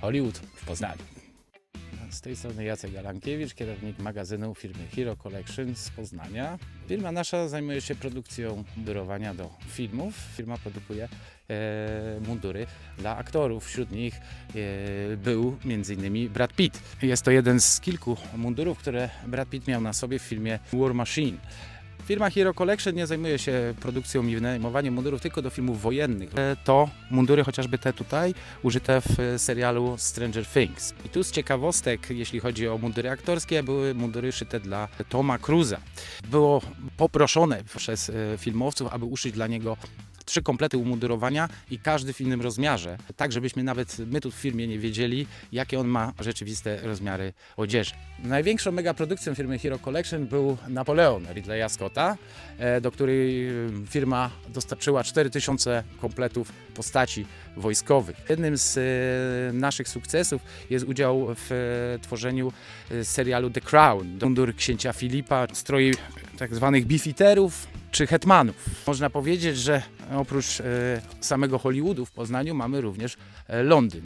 Hollywood w Poznaniu. Z tej strony Jacek Galankiewicz, kierownik magazynu firmy Hero Collection z Poznania. Firma nasza zajmuje się produkcją mundurowania do filmów. Firma produkuje e, mundury dla aktorów. Wśród nich e, był m.in. Brad Pitt. Jest to jeden z kilku mundurów, które Brad Pitt miał na sobie w filmie War Machine. Firma Hero Collection nie zajmuje się produkcją i wynajmowaniem mundurów tylko do filmów wojennych. E, To mundury, chociażby te tutaj, użyte w e, serialu Stranger Things. I tu z ciekawostek, jeśli chodzi o mundury aktorskie, były mundury szyte dla Toma Cruza. Było poproszone przez e, filmowców, aby uszyć dla niego trzy komplety umundurowania i każdy w innym rozmiarze, tak żebyśmy nawet my tu w firmie nie wiedzieli, jakie on ma rzeczywiste rozmiary odzieży. Największą megaprodukcją firmy Hero Collection był Napoleon Ridleya Scotta, e, do której e, firma dostarczyła 4000 kompletów postaci wojskowych. Jednym z e, naszych sukcesów jest udział w tworzeniu serialu The Crown, mundur księcia Filipa, stroje tak zwanych beefeaterów czy hetmanów. Można powiedzieć, że oprócz e, samego Hollywoodu w Poznaniu mamy również e, Londyn.